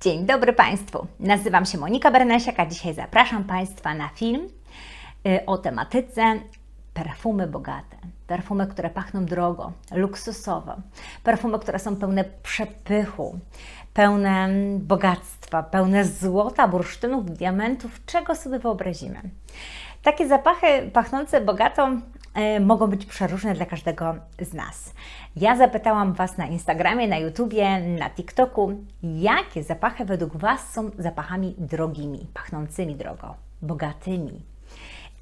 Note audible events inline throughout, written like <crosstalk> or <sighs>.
Dzień dobry Państwu. Nazywam się Monika Bernasiak, a dzisiaj zapraszam Państwa na film y, o tematyce perfumy bogate. Perfumy, które pachną drogo, luksusowo. Perfumy, które są pełne przepychu, pełne bogactwa, pełne złota, bursztynów, diamentów, czego sobie wyobrazimy. Takie zapachy pachnące bogato mogą być przeróżne dla każdego z nas. Ja zapytałam Was na Instagramie, na YouTubie, na TikToku, jakie zapachy według Was są zapachami drogimi, pachnącymi drogo, bogatymi.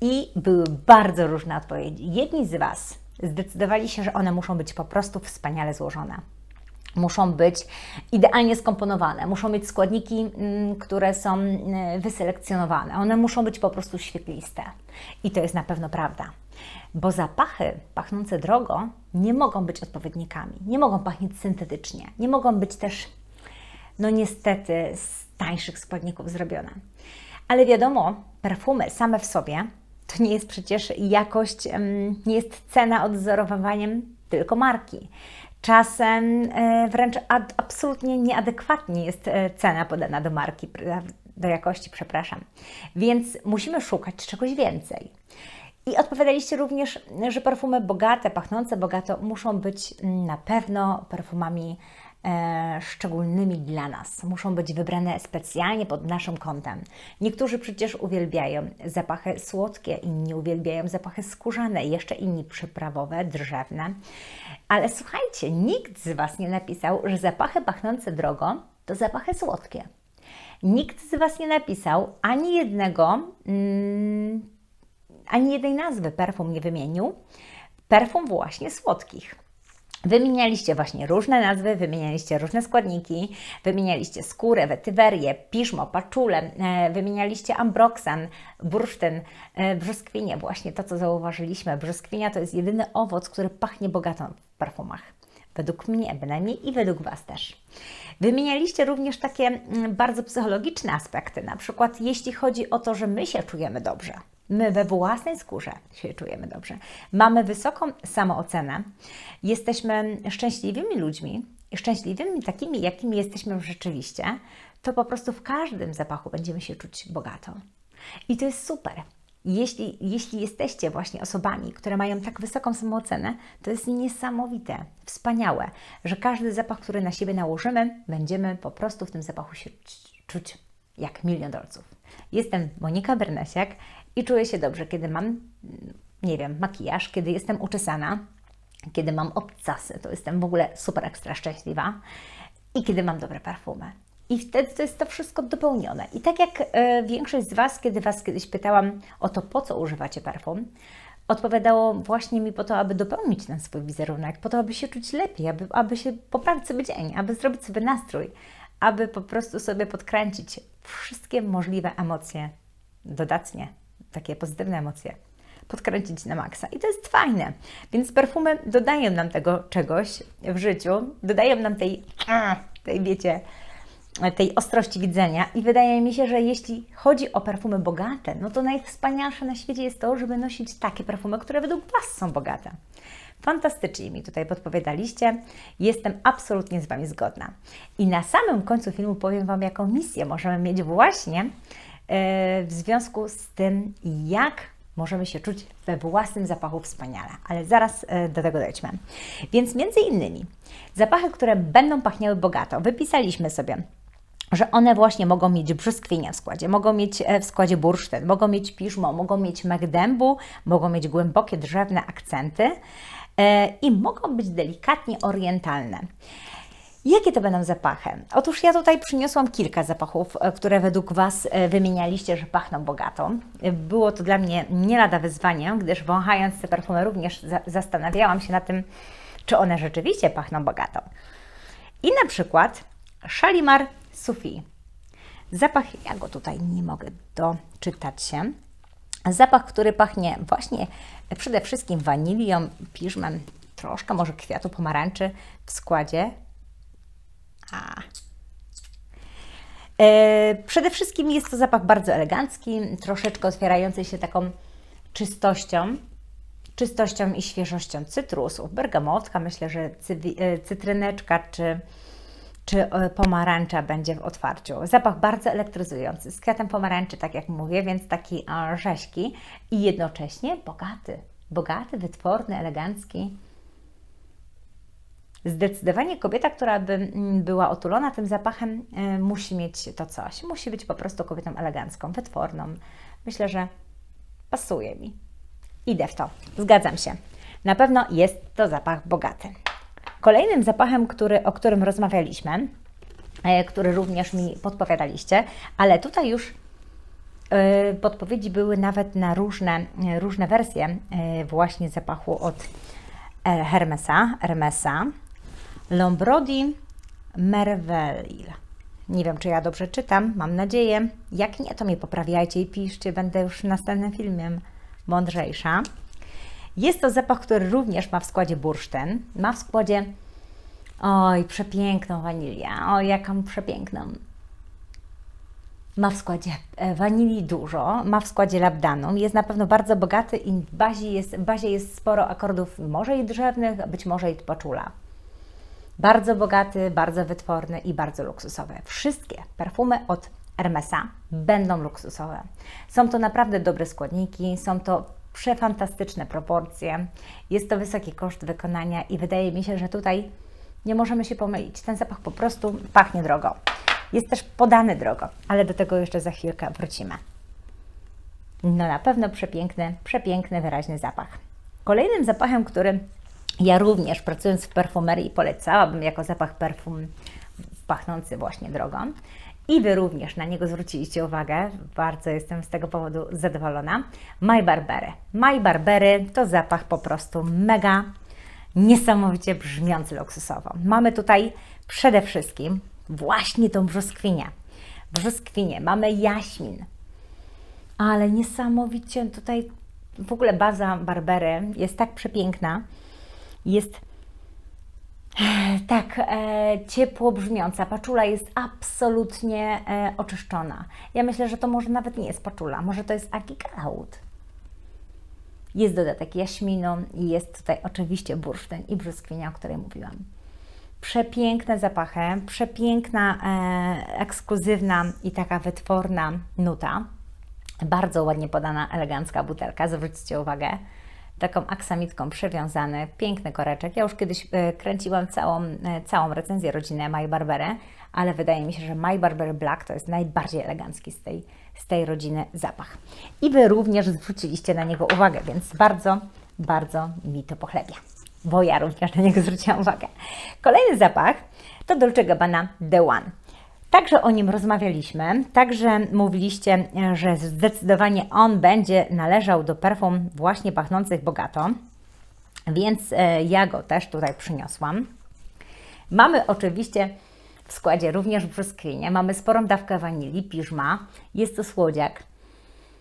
I były bardzo różne odpowiedzi. Jedni z Was zdecydowali się, że one muszą być po prostu wspaniale złożone muszą być idealnie skomponowane, muszą mieć składniki, mm, które są mm, wyselekcjonowane, one muszą być po prostu świetliste. I to jest na pewno prawda, bo zapachy pachnące drogo nie mogą być odpowiednikami, nie mogą pachnieć syntetycznie, nie mogą być też, no niestety, z tańszych składników zrobione. Ale wiadomo, perfumy same w sobie to nie jest przecież jakość, nie jest cena odzorowywaniem tylko marki. Czasem e, wręcz ad, absolutnie nieadekwatnie jest e, cena podana do marki, do jakości, przepraszam. Więc musimy szukać czegoś więcej. I odpowiadaliście również, że perfumy bogate, pachnące bogato muszą być mm, na pewno perfumami e, szczególnymi dla nas. Muszą być wybrane specjalnie pod naszym kątem. Niektórzy przecież uwielbiają zapachy słodkie, inni uwielbiają zapachy skórzane, jeszcze inni przyprawowe, drzewne. Ale słuchajcie, nikt z Was nie napisał, że zapachy pachnące drogo to zapachy słodkie. Nikt z Was nie napisał ani jednego, mm, ani jednej nazwy perfum nie wymienił. Perfum właśnie słodkich. Wymienialiście właśnie różne nazwy, wymienialiście różne składniki, wymienialiście skórę, wetywerię, piżmo, paczulę, e, wymienialiście ambroxan, bursztyn, e, brzoskwinie, właśnie to, co zauważyliśmy. Brzoskwinia to jest jedyny owoc, który pachnie bogato w perfumach. Według mnie bynajmniej i według Was też. Wymienialiście również takie mm, bardzo psychologiczne aspekty, na przykład jeśli chodzi o to, że my się czujemy dobrze. My we własnej skórze się czujemy dobrze. Mamy wysoką samoocenę, jesteśmy szczęśliwymi ludźmi, szczęśliwymi takimi, jakimi jesteśmy rzeczywiście, to po prostu w każdym zapachu będziemy się czuć bogato. I to jest super. Jeśli, jeśli jesteście właśnie osobami, które mają tak wysoką samoocenę, to jest niesamowite, wspaniałe, że każdy zapach, który na siebie nałożymy, będziemy po prostu w tym zapachu się czuć jak milion dolców. Jestem Monika Bernasiak i czuję się dobrze, kiedy mam, nie wiem, makijaż, kiedy jestem uczesana, kiedy mam obcasy, to jestem w ogóle super ekstra szczęśliwa i kiedy mam dobre perfumy. I wtedy to jest to wszystko dopełnione. I tak jak e, większość z Was, kiedy Was kiedyś pytałam o to, po co używacie perfum, odpowiadało właśnie mi po to, aby dopełnić ten swój wizerunek, po to, aby się czuć lepiej, aby, aby się poprawić sobie dzień, aby zrobić sobie nastrój, aby po prostu sobie podkręcić wszystkie możliwe emocje dodatnie, takie pozytywne emocje, podkręcić na maksa. I to jest fajne. Więc perfumy dodają nam tego czegoś w życiu, dodają nam tej, tej wiecie, tej ostrości widzenia i wydaje mi się, że jeśli chodzi o perfumy bogate, no to najwspanialsze na świecie jest to, żeby nosić takie perfumy, które według Was są bogate. Fantastycznie mi tutaj podpowiadaliście. Jestem absolutnie z Wami zgodna. I na samym końcu filmu powiem Wam, jaką misję możemy mieć właśnie e, w związku z tym, jak możemy się czuć we własnym zapachu wspaniale. Ale zaraz e, do tego dojdźmy. Więc między innymi zapachy, które będą pachniały bogato, wypisaliśmy sobie że one właśnie mogą mieć brzoskwinia w składzie, mogą mieć e, w składzie bursztyn, mogą mieć piżmo, mogą mieć megdębu, mogą mieć głębokie drzewne akcenty i mogą być delikatnie orientalne. Jakie to będą zapachy? Otóż ja tutaj przyniosłam kilka zapachów, e, które według Was wymienialiście, że pachną bogato. Było to dla mnie nie lada wyzwanie, gdyż wąchając te perfumy również zastanawiałam się na tym, czy one rzeczywiście pachną bogato. I na przykład Shalimar Sufi. Zapach, ja go tutaj nie mogę doczytać się. Zapach, który pachnie właśnie przede wszystkim wanilią, piżmem, troszkę może kwiatu pomarańczy w składzie. A. E, przede wszystkim jest to zapach bardzo elegancki, troszeczkę otwierający się taką czystością, czystością i świeżością cytrusów, bergamotka, myślę, że e, cytryneczka czy czy e, pomarańcza będzie w otwarciu. Zapach bardzo elektryzujący, z kwiatem pomarańczy, tak jak mówię, więc taki e, rześki i jednocześnie bogaty. Bogaty, wytworny, elegancki. Zdecydowanie kobieta, która by mm, była otulona tym zapachem, e, musi mieć to coś. Musi być po prostu kobietą elegancką, wytworną. Myślę, że pasuje mi. Idę w to. Zgadzam się. Na pewno jest to zapach bogaty. Kolejnym zapachem, który, o którym rozmawialiśmy, e, który również mi podpowiadaliście, ale tutaj już e, podpowiedzi były nawet na różne, e, różne wersje właśnie zapachu od Hermesa, Hermesa. Lombrodi Merveil. Nie wiem, czy ja dobrze czytam, mam nadzieję. Jak nie, to mnie poprawiajcie i piszcie, będę już w następnym filmie mądrzejsza. Jest to zapach, który również ma w składzie bursztyn. Ma w składzie, oj, przepiękną wanilię. Oj, jaką przepiękną. Ma w składzie e, wanilii dużo, ma w składzie labdanum, jest na pewno bardzo bogaty i w bazie jest, w bazie jest sporo akordów, może i drzewnych, być może i poczula. Bardzo bogaty, bardzo wytworny i bardzo luksusowy. Wszystkie perfumy od Hermesa będą luksusowe. Są to naprawdę dobre składniki, są to przefantastyczne proporcje, jest to wysoki koszt wykonania i wydaje mi się, że tutaj nie możemy się pomylić. Ten zapach po prostu pachnie drogo. Jest też podany drogo, ale do tego jeszcze za chwilkę wrócimy. No na pewno przepiękny, przepiękny, wyraźny zapach. Kolejnym zapachem, który ja również pracując w perfumerii polecałabym jako zapach perfum pachnący właśnie drogo. I Wy również na niego zwróciliście uwagę. Bardzo jestem z tego powodu zadowolona. My Barbery. My Barbery to zapach po prostu mega, niesamowicie brzmiący luksusowo. Mamy tutaj przede wszystkim właśnie tą brzoskwinię. Brzoskwinię. Mamy jaśmin. Ale niesamowicie tutaj w ogóle baza Barbery jest tak przepiękna. Jest <sighs> tak, e, ciepło brzmiąca. Paczula jest absolutnie e, oczyszczona. Ja myślę, że to może nawet nie jest paczula, może to jest agikaut. Jest dodatek jaśminu i jest tutaj oczywiście bursztyn i brzoskwinia, o której mówiłam. Przepiękne zapachy, przepiękna, e, ekskluzywna i taka wytworna nuta. Bardzo ładnie podana, elegancka butelka, zwróćcie uwagę taką aksamitką przywiązany, piękny koreczek. Ja już kiedyś e, kręciłam całą, e, całą recenzję rodziny My Barberę, ale wydaje mi się, że My Barber Black to jest najbardziej elegancki z tej, z tej rodziny zapach. I Wy również zwróciliście na niego uwagę, więc bardzo, bardzo mi to pochlebia, bo ja również na niego zwróciłam uwagę. Kolejny zapach to Dolce Gabbana The One. Także o nim rozmawialiśmy, także mówiliście, że zdecydowanie on będzie należał do perfum właśnie pachnących bogato, więc e, ja go też tutaj przyniosłam. Mamy oczywiście w składzie również brzoskwinie, mamy sporą dawkę wanilii, piżma, jest to słodziak,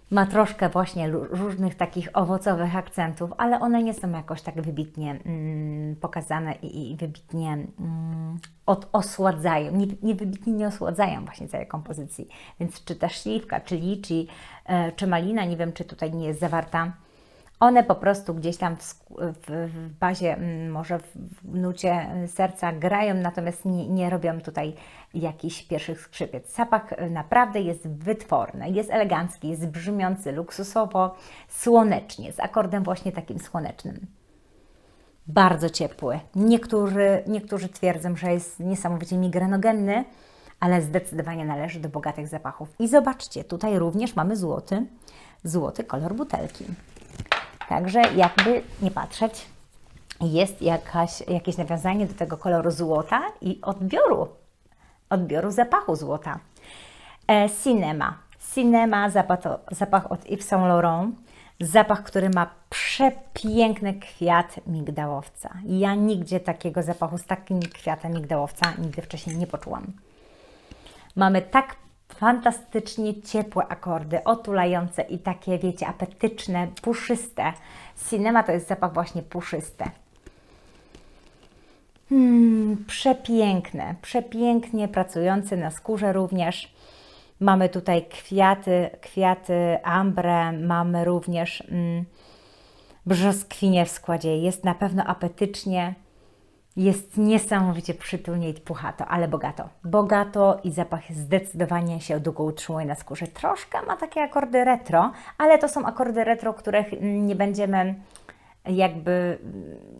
ma troszkę właśnie różnych takich owocowych akcentów, ale one nie są jakoś tak wybitnie mm, pokazane i, i wybitnie mm, od, osładzają, nie, nie, wybitnie nie osładzają właśnie całej kompozycji. Więc czy ta śliwka, czy liczy, e, czy malina, nie wiem, czy tutaj nie jest zawarta one po prostu gdzieś tam w, w, w bazie, mm, może w nucie serca grają, natomiast nie, nie robią tutaj jakichś pierwszych skrzypiec. Zapach naprawdę jest wytworny, jest elegancki, jest brzmiący luksusowo, słonecznie, z akordem właśnie takim słonecznym. Bardzo ciepły. Niektórzy, niektórzy twierdzą, że jest niesamowicie migrenogenny, ale zdecydowanie należy do bogatych zapachów. I zobaczcie, tutaj również mamy złoty, złoty kolor butelki. Także jakby nie patrzeć, jest jakaś, jakieś nawiązanie do tego koloru złota i odbioru, odbioru zapachu złota. E, cinema. Cinema, zapach, zapach od Yves Saint Laurent. Zapach, który ma przepiękny kwiat migdałowca. Ja nigdzie takiego zapachu z takim kwiatem migdałowca nigdy wcześniej nie poczułam. Mamy tak fantastycznie ciepłe akordy, otulające i takie, wiecie, apetyczne, puszyste. Cinema to jest zapach właśnie puszysty. Hmm, przepiękne, przepięknie pracujący na skórze również. Mamy tutaj kwiaty, kwiaty ambre, mamy również mm, brzoskwinie w składzie. Jest na pewno apetycznie, Jest niesamowicie przytulnie i puchato, ale bogato. Bogato i zapach zdecydowanie się długo utrzymuje na skórze. Troszkę ma takie akordy retro, ale to są akordy retro, których nie będziemy jakby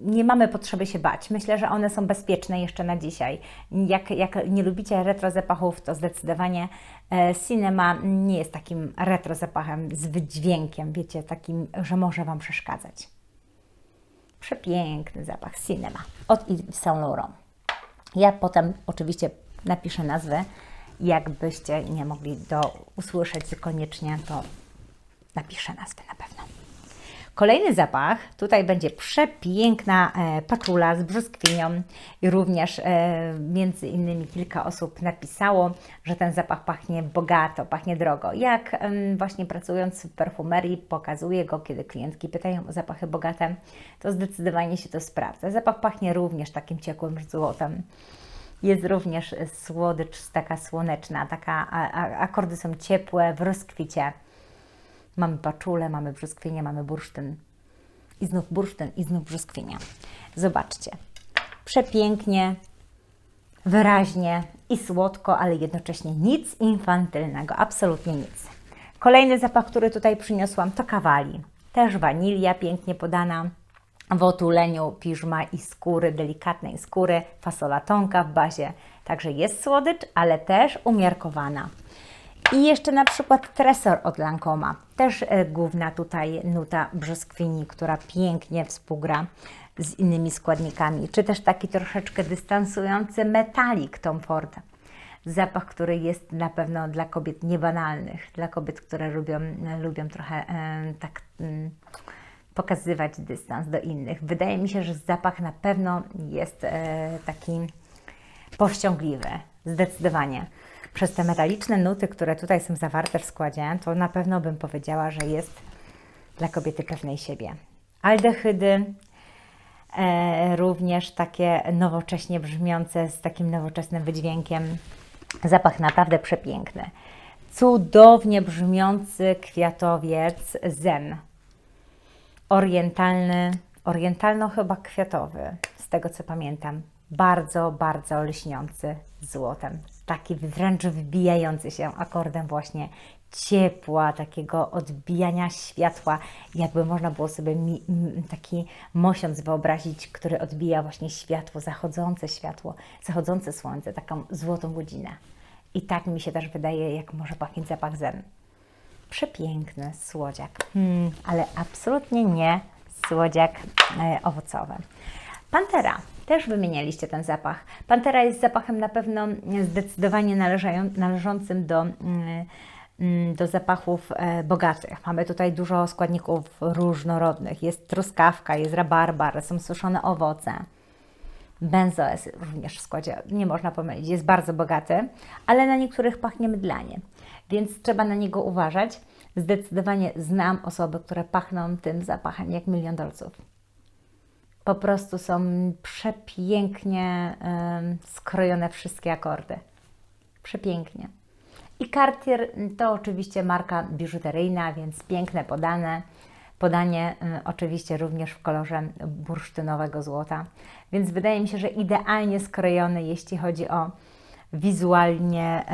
nie mamy potrzeby się bać. Myślę, że one są bezpieczne jeszcze na dzisiaj. Jak, jak nie lubicie retro zapachów, to zdecydowanie e, Cinema nie jest takim retro zapachem z wydźwiękiem, wiecie, takim, że może Wam przeszkadzać. Przepiękny zapach Cinema od Yves Saint Laurent. Ja potem oczywiście napiszę nazwę. Jakbyście nie mogli do usłyszeć koniecznie, to napiszę nazwę na pewno. Kolejny zapach, tutaj będzie przepiękna e, paczula z brzoskwinią i również e, między innymi kilka osób napisało, że ten zapach pachnie bogato, pachnie drogo. Jak właśnie pracując w perfumerii pokazuję go, kiedy klientki pytają o zapachy bogate, to zdecydowanie się to sprawdza. Zapach pachnie również takim ciekłym złotem. Jest również słodycz taka słoneczna, taka, a, a, akordy są ciepłe, w rozkwicie. Mamy paczulę, mamy brzoskwinie, mamy bursztyn. I znów bursztyn, i znów brzoskwinia. Zobaczcie. Przepięknie, wyraźnie i słodko, ale jednocześnie nic infantylnego, absolutnie nic. Kolejny zapach, który tutaj przyniosłam, to kawali. Też wanilia pięknie podana w otuleniu piżma i skóry, delikatnej skóry, fasola tonka w bazie. Także jest słodycz, ale też umiarkowana. I jeszcze na przykład tresor od Lancoma. Też e, główna tutaj nuta brzoskwini, która pięknie współgra z innymi składnikami. Czy też taki troszeczkę dystansujący metalik Tom Ford. Zapach, który jest na pewno dla kobiet niebanalnych, dla kobiet, które lubią, lubią trochę e, tak mm, pokazywać dystans do innych. Wydaje mi się, że zapach na pewno jest e, taki powściągliwy, zdecydowanie. Przez te metaliczne nuty, które tutaj są zawarte w składzie, to na pewno bym powiedziała, że jest dla kobiety pewnej siebie. Aldehydy, e, również takie nowocześnie brzmiące, z takim nowoczesnym wydźwiękiem. Zapach naprawdę przepiękny. Cudownie brzmiący kwiatowiec zen. Orientalny, orientalno chyba kwiatowy, z tego co pamiętam. Bardzo, bardzo lśniący złotem. Taki wręcz wybijający się akordem właśnie ciepła, takiego odbijania światła, jakby można było sobie mi, m, taki mosiąc wyobrazić, który odbija właśnie światło, zachodzące światło, zachodzące słońce, taką złotą godzinę. I tak mi się też wydaje, jak może pachnieć zapach zen. Przepiękny słodziak, hmm, ale absolutnie nie słodziak e, owocowy. Pantera. Też wymienialiście ten zapach. Pantera jest zapachem na pewno zdecydowanie należącym do, mm, mm, do zapachów e, bogatych. Mamy tutaj dużo składników różnorodnych. Jest truskawka, jest rabarbar, są suszone owoce. Benzoes również w składzie, nie można pomylić, jest bardzo bogaty, ale na niektórych pachnie mydlanie, więc trzeba na niego uważać. Zdecydowanie znam osoby, które pachną tym zapachem jak milion dolców. Po prostu są przepięknie skrojone wszystkie akordy. Przepięknie. I Cartier to oczywiście marka biżuteryjna, więc piękne podane. Podanie y, oczywiście również w kolorze bursztynowego złota. Więc wydaje mi się, że idealnie skrojony, jeśli chodzi o wizualnie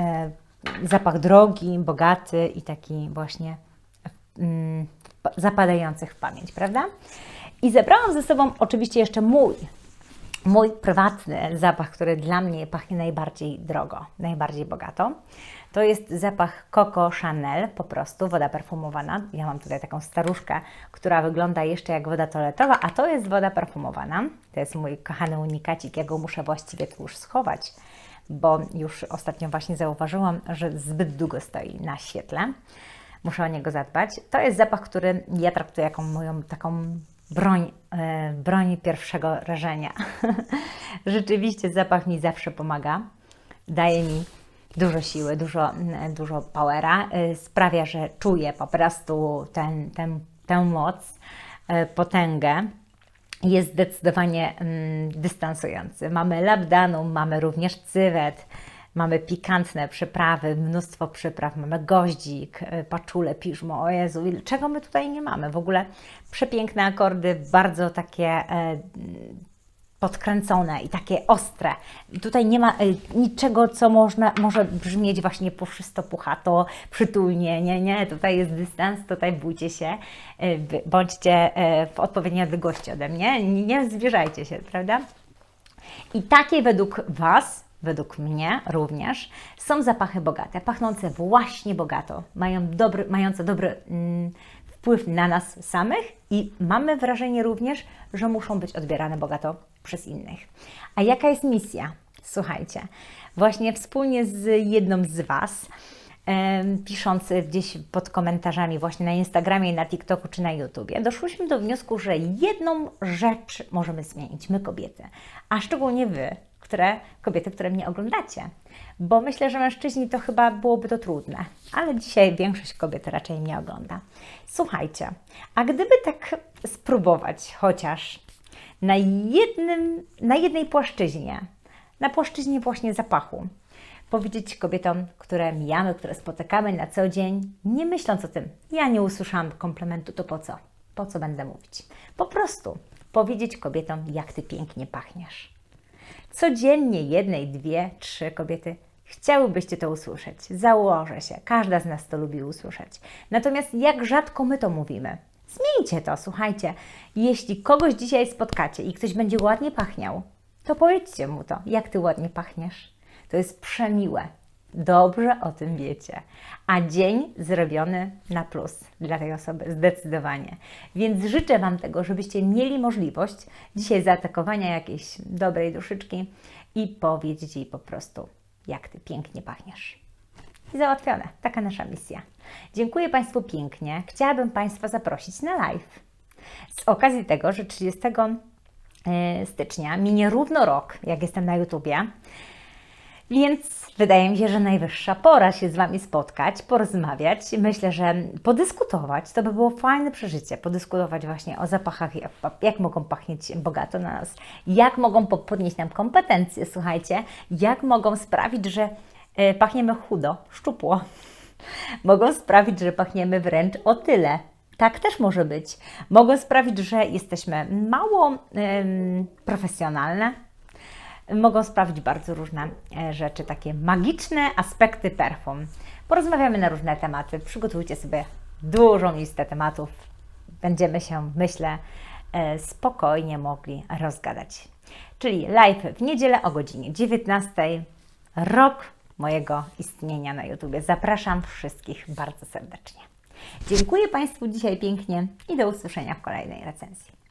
y, zapach drogi, bogaty i taki właśnie y, zapadających w pamięć, prawda? I zebrałam ze sobą oczywiście jeszcze mój, mój prywatny zapach, który dla mnie pachnie najbardziej drogo, najbardziej bogato. To jest zapach Coco Chanel, po prostu woda perfumowana. Ja mam tutaj taką staruszkę, która wygląda jeszcze jak woda toaletowa, a to jest woda perfumowana. To jest mój kochany unikacik, ja go muszę właściwie tu już schować, bo już ostatnio właśnie zauważyłam, że zbyt długo stoi na świetle. Muszę o niego zadbać. To jest zapach, który ja traktuję jako moją taką broń, e, broń pierwszego rażenia. <laughs> Rzeczywiście zapach mi zawsze pomaga, daje mi dużo siły, dużo, dużo powera, e, sprawia, że czuję po prostu ten, ten, tę moc, e, potęgę. Jest zdecydowanie mm, dystansujący. Mamy labdanum, mamy również cywet, Mamy pikantne przyprawy, mnóstwo przypraw, mamy goździk, e, paczule, piżmo, o Jezu, czego my tutaj nie mamy? W ogóle przepiękne akordy, bardzo takie e, podkręcone i takie ostre. Tutaj nie ma y, niczego, co można, może brzmieć właśnie puszysto, puchato, przytulnie. Nie, nie, tutaj jest dystans, tutaj bójcie się, y, wy- bądźcie y, w odpowiedniej odległości ode mnie, nie, zwierzajcie się, prawda? I takie według Was, według mnie również, są zapachy bogate, pachnące właśnie bogato, mają dobry, mające dobry mm, wpływ na nas samych i mamy wrażenie również, że muszą być odbierane bogato przez innych. A jaka jest misja? Słuchajcie, właśnie wspólnie z jedną z Was, pisząc gdzieś pod komentarzami właśnie na Instagramie, na TikToku czy na YouTubie, doszłyśmy do wniosku, że jedną rzecz możemy zmienić, my kobiety, a szczególnie Wy, które, kobiety, które mnie oglądacie. Bo myślę, że mężczyźni to chyba byłoby to trudne, ale dzisiaj większość kobiet raczej mnie ogląda. Słuchajcie, a gdyby tak spróbować chociaż na, jednym, na jednej płaszczyźnie, na płaszczyźnie właśnie zapachu, powiedzieć kobietom, które mijamy, które spotykamy na co dzień, nie myśląc o tym, ja nie usłyszałam komplementu, to po co? Po co będę mówić? Po prostu powiedzieć kobietom, jak ty pięknie pachniesz. Codziennie jednej, dwie, trzy kobiety chciałybyście to usłyszeć. Założę się, każda z nas to lubi usłyszeć. Natomiast jak rzadko my to mówimy? Zmieńcie to, słuchajcie. Jeśli kogoś dzisiaj spotkacie i ktoś będzie ładnie pachniał, to powiedzcie mu to, jak ty ładnie pachniesz. To jest przemiłe. Dobrze o tym wiecie. A dzień zrobiony na plus dla tej osoby, zdecydowanie. Więc życzę Wam tego, żebyście mieli możliwość dzisiaj zaatakowania jakiejś dobrej duszyczki i powiedzieć jej po prostu, jak Ty pięknie pachniesz. I załatwione. Taka nasza misja. Dziękuję Państwu pięknie. Chciałabym Państwa zaprosić na live. Z okazji tego, że 30 e, stycznia minie równo rok, jak jestem na YouTubie. Więc wydaje mi się, że najwyższa pora się z Wami spotkać, porozmawiać. Myślę, że podyskutować to by było fajne przeżycie. Podyskutować właśnie o zapachach, jak, jak mogą pachnieć bogato na nas, jak mogą po- podnieść nam kompetencje, słuchajcie, jak mogą sprawić, że e, pachniemy chudo, szczupło. <laughs> Mogą sprawić, że pachniemy wręcz o tyle. Tak też może być. Mogą sprawić, że jesteśmy mało em, profesjonalne, mogą sprawić bardzo różne e, rzeczy, takie magiczne aspekty perfum. Porozmawiamy na różne tematy. Przygotujcie sobie dużą listę tematów. Będziemy się, myślę, e, spokojnie mogli rozgadać. Czyli live w niedzielę o godzinie 19. Rok mojego istnienia na YouTube. Zapraszam wszystkich bardzo serdecznie. Dziękuję Państwu dzisiaj pięknie i do usłyszenia w kolejnej recenzji.